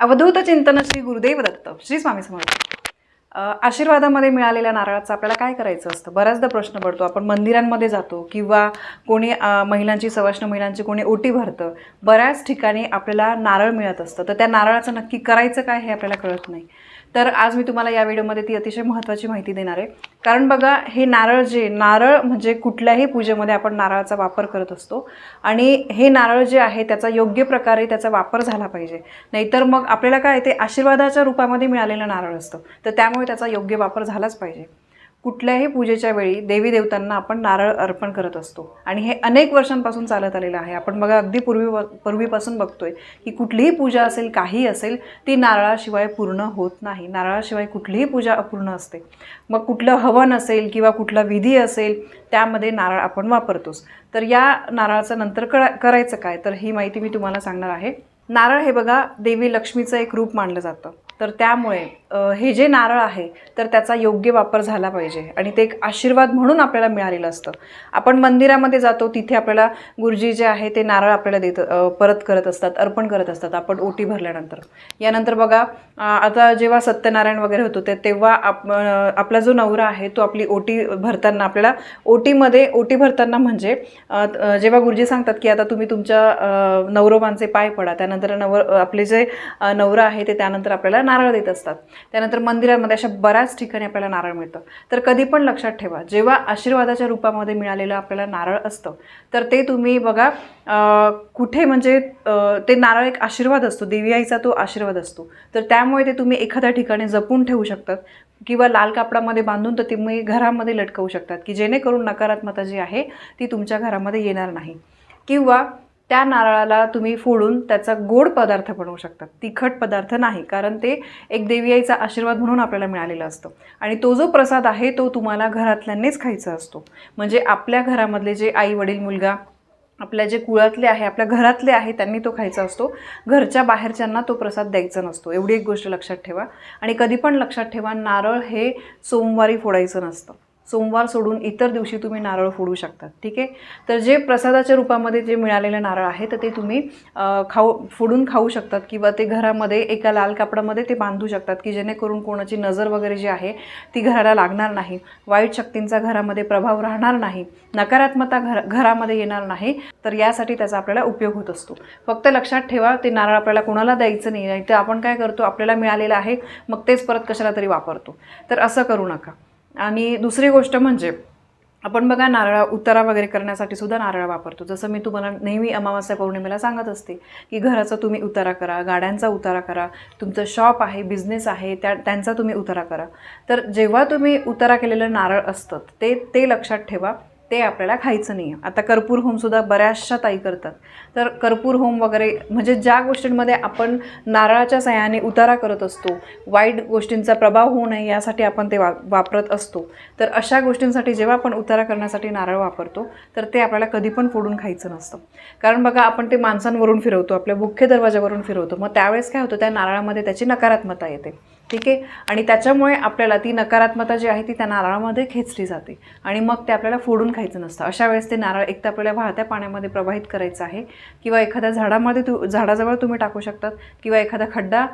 अवधूत चिंतन श्री गुरुदेव दत्त श्री स्वामी समर्थ. आशीर्वादामध्ये मिळालेल्या नारळाचं आपल्याला काय करायचं असतं? बऱ्याचदा प्रश्न पडतो. आपण मंदिरांमध्ये जातो किंवा कोणी महिलांची सवाष्ण महिलांची कोणी ओटी भरतं बऱ्याच ठिकाणी आपल्याला नारळ मिळत असतं. तर त्या नारळाचं नक्की करायचं काय हे आपल्याला कळत नाही. तर आज मी तुम्हाला या व्हिडिओमध्ये ती अतिशय महत्त्वाची माहिती देणार आहे. कारण बघा हे नारळ जे नारळ म्हणजे कुठल्याही पूजेमध्ये आपण नारळाचा वापर करत असतो. आणि हे नारळ जे आहे त्याचा योग्य प्रकारे त्याचा वापर झाला पाहिजे. नाहीतर मग आपल्याला काय ते आशीर्वादाच्या रूपामध्ये मिळालेलं नारळ असतं. तर त्यामुळे त्याचा योग्य वापर झालाच पाहिजे. कुठल्याही पूजेच्या वेळी देवी देवतांना आपण नारळ अर्पण करत असतो. आणि हे अनेक वर्षांपासून चालत आलेलं आहे. आपण बघा अगदी पूर्वी पूर्वीपासून बघतोय की कुठलीही पूजा असेल काही असेल ती नारळाशिवाय पूर्ण होत नाही. नारळाशिवाय कुठलीही पूजा अपूर्ण असते. मग कुठलं हवन असेल किंवा कुठला विधी असेल त्यामध्ये नारळ आपण वापरतोच. तर या नारळाचं नंतर कळ करायचं काय? तर ही माहिती मी तुम्हाला सांगणार आहे. नारळ हे बघा देवी लक्ष्मीचं एक रूप मानलं जातं. तर त्यामुळे हे जे नारळ आहे तर त्याचा योग्य वापर झाला पाहिजे. आणि ते एक आशीर्वाद म्हणून आपल्याला मिळालेलं असतं. आपण मंदिरामध्ये जातो तिथे आपल्याला गुरुजी जे आहे ते नारळ आपल्याला देत परत करत असतात अर्पण करत असतात आपण ओटी भरल्यानंतर. यानंतर बघा आता जेव्हा सत्यनारायण वगैरे होतो ते तेव्हा आप आपला जो नवरा आहे तो आपली ओटी भरताना आपल्याला ओटीमध्ये ओटी भरताना म्हणजे जेव्हा गुरुजी सांगतात की आता तुम्ही तुमच्या नवरोबांचे पाय पडा त्यानंतर नवर आपले जे नवरा आहे ते त्यानंतर आपल्याला नारळ देत असतात. त्यानंतर मंदिरामध्ये अशा बऱ्याच ठिकाणी आपल्याला नारळ मिळतं. तर कधी पण लक्षात ठेवा जेव्हा आशीर्वादाच्या रूपामध्ये मिळालेलं आपल्याला नारळ असतं तर ते तुम्ही बघा कुठे म्हणजे ते नारळ एक आशीर्वाद असतो देवी आईचा तो आशीर्वाद असतो. तर त्यामुळे ते तुम्ही एखाद्या ठिकाणी जपून ठेवू शकतात किंवा लाल कापडामध्ये बांधून तर तुम्ही घरामध्ये लटकवू शकतात की जेणेकरून नकारात्मकता जी आहे ती तुमच्या घरामध्ये येणार नाही. किंवा त्या नारळाला तुम्ही फोडून त्याचा गोड पदार्थ बनवू शकतात तिखट पदार्थ नाही कारण ते एक देवी आईचा आशीर्वाद म्हणून आपल्याला मिळालेला असतो. आणि तो जो प्रसाद आहे तो तुम्हाला घरातल्यांनीच खायचा असतो. म्हणजे आपल्या घरामधले जे आई वडील मुलगा आपल्या जे कुळातले आहे आपल्या घरातले आहे त्यांनी तो खायचा असतो. घरच्या बाहेरच्यांना तो प्रसाद द्यायचा नसतो. एवढी एक गोष्ट लक्षात ठेवा. आणि कधी पण लक्षात ठेवा नारळ हे सोमवारी फोडायचं नसतं. सोमवार सोडून इतर दिवशी तुम्ही नारळ फोडू शकतात ठीक आहे? तर जे प्रसादाच्या रूपामध्ये जे मिळालेलं नारळ आहे तर ते तुम्ही खाऊ फोडून खाऊ शकतात किंवा ते घरामध्ये एका लाल कापडामध्ये ते बांधू शकतात की जेणेकरून कोणाची नजर वगैरे जी आहे ती घराला लागणार नाही. वाईट शक्तींचा घरामध्ये प्रभाव राहणार नाही. नकारात्मकता घर घरामध्ये येणार नाही. तर यासाठी त्याचा आपल्याला उपयोग होत असतो. फक्त लक्षात ठेवा ते नारळ आपल्याला कोणाला द्यायचं नाही. नाही तर आपण काय करतो? आपल्याला मिळालेलं आहे मग तेच परत कशाला तरी वापरतो. तर असं करू नका. आणि दुसरी गोष्ट म्हणजे आपण बघा नारळ उतारा वगैरे करण्यासाठी सुद्धा नारळ वापरतो. जसं मी तुम्हाला नेहमी अमावास्या पौर्णिमेला सांगत असते की घराचा तुम्ही उतारा करा गाड्यांचा उतारा करा तुमचं शॉप आहे बिझनेस आहे त्या त्यांचा तुम्ही उतारा करा. तर जेव्हा तुम्ही उतारा केलेलं नारळ असतं ते ते लक्षात ठेवा. ते आपल्याला खायचं नाही आहे आता कर्पूर होमसुद्धा बऱ्याचशा ताई करतात. तर कर्पूर होम वगैरे म्हणजे ज्या गोष्टींमध्ये आपण नारळाच्या सहाय्याने उतारा करत असतो वाईट गोष्टींचा प्रभाव होऊ नये यासाठी आपण ते वा वापरत असतो. तर अशा गोष्टींसाठी जेव्हा आपण उतारा करण्यासाठी नारळ वापरतो तर ते आपल्याला कधी पण फोडून खायचं नसतं. कारण बघा आपण ते माणसांवरून फिरवतो आपल्या मुख्य दरवाजावरून फिरवतो. मग त्यावेळेस काय होतं त्या नारळामध्ये त्याची नकारात्मकता येते. ठीक आहे? आणि त्याच्यामुळे आपल्याला ती नकारात्मकता जी आहे ती त्या नारळामध्ये खेचली जाते. आणि मग ते आपल्याला फोडून खायचं नसतं. अशा वेळेस ते नारळ एक तर आपल्याला वाहत्या पाण्यामध्ये प्रवाहित करायचं आहे किंवा एखाद्या झाडामध्ये तू झाडाजवळ तुम्ही टाकू शकतात किंवा एखादा खड्डा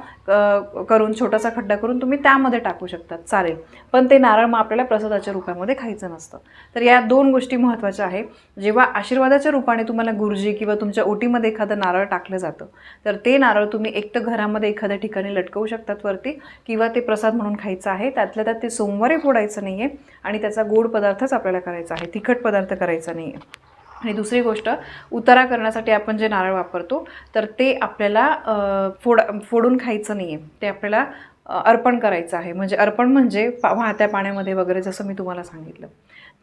करून छोटासा खड्डा करून तुम्ही त्यामध्ये टाकू शकतात. चालेल. पण ते नारळ मग आपल्याला प्रसादाच्या रूपामध्ये खायचं नसतं. तर या दोन गोष्टी महत्त्वाच्या आहे. जेव्हा आशीर्वादाच्या रूपाने तुम्हाला गुरुजी किंवा तुमच्या ओटीमध्ये एखादं नारळ टाकलं जातं तर ते नारळ तुम्ही एक तर घरामध्ये एखाद्या ठिकाणी लटकवू शकतात वरती किंवा ते प्रसाद म्हणून खायचं आहे त्यातल्या त्यात ते सोमवारी फोडायचं नाही आहे आणि त्याचा गोड पदार्थच आपल्याला करायचा आहे तिखट पदार्थ करायचा नाही आहे आणि दुसरी गोष्ट उतारा करण्यासाठी आपण जे नारळ वापरतो तर ते आपल्याला फोड फोडून खायचं नाही आहे ते आपल्याला अर्पण करायचं आहे. म्हणजे अर्पण म्हणजे पा वाहत्या पाण्यामध्ये वगैरे जसं मी तुम्हाला सांगितलं.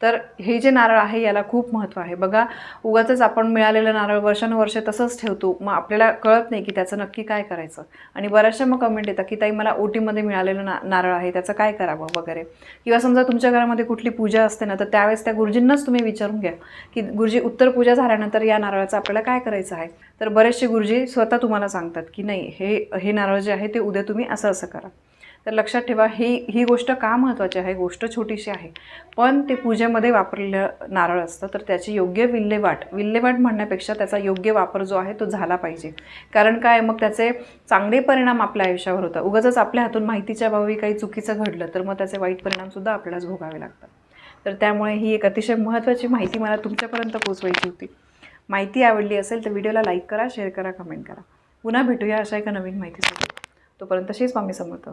तर हे जे नारळ आहे याला खूप महत्त्व आहे. बघा उगाचच आपण मिळालेलं नारळ वर्षानुवर्षे तसंच ठेवतो. मग आपल्याला कळत नाही की त्याचं नक्की काय करायचं. आणि बऱ्याचशा मग कमेंट येतात की ताई मला ओटीमध्ये मिळालेलं ना नारळ आहे त्याचं काय करावं? वगैरे. किंवा समजा तुमच्या घरामध्ये कुठली पूजा असते ना तर त्यावेळेस त्या गुरुजींनाच तुम्ही विचारून घ्या की गुरुजी उत्तर पूजा झाल्यानंतर या नारळाचं आपल्याला काय करायचं आहे? तर बरेचसे गुरुजी स्वतः तुम्हाला सांगतात की नाही हे हे नारळ जे आहे ते उद्या तुम्ही असं असं करा. तर लक्षात ठेवा ही ही गोष्ट का महत्त्वाची आहे? गोष्ट छोटीशी आहे. पण ते पूजेमध्ये वापरलेलं नारळ असतं तर त्याची योग्य विल्हेवाट विल्हेवाट म्हणण्यापेक्षा त्याचा योग्य वापर जो आहे तो झाला पाहिजे. कारण काय मग त्याचे चांगले परिणाम आपल्या आयुष्यावर होतात. उगाच आपल्या हातून माहितीच्या बाबी काही चुकीचं घडलं तर मग त्याचे वाईट परिणामसुद्धा आपल्यालाच भोगावे लागतात. तर त्यामुळे ही एक अतिशय महत्त्वाची माहिती मला तुमच्यापर्यंत पोचवायची होती. माहिती आवडली असेल तर व्हिडिओला लाईक करा शेअर करा कमेंट करा. पुन्हा भेटूया अशा एका नवीन माहितीसाठी. तोपर्यंत तशीच स्वामी समर्थ.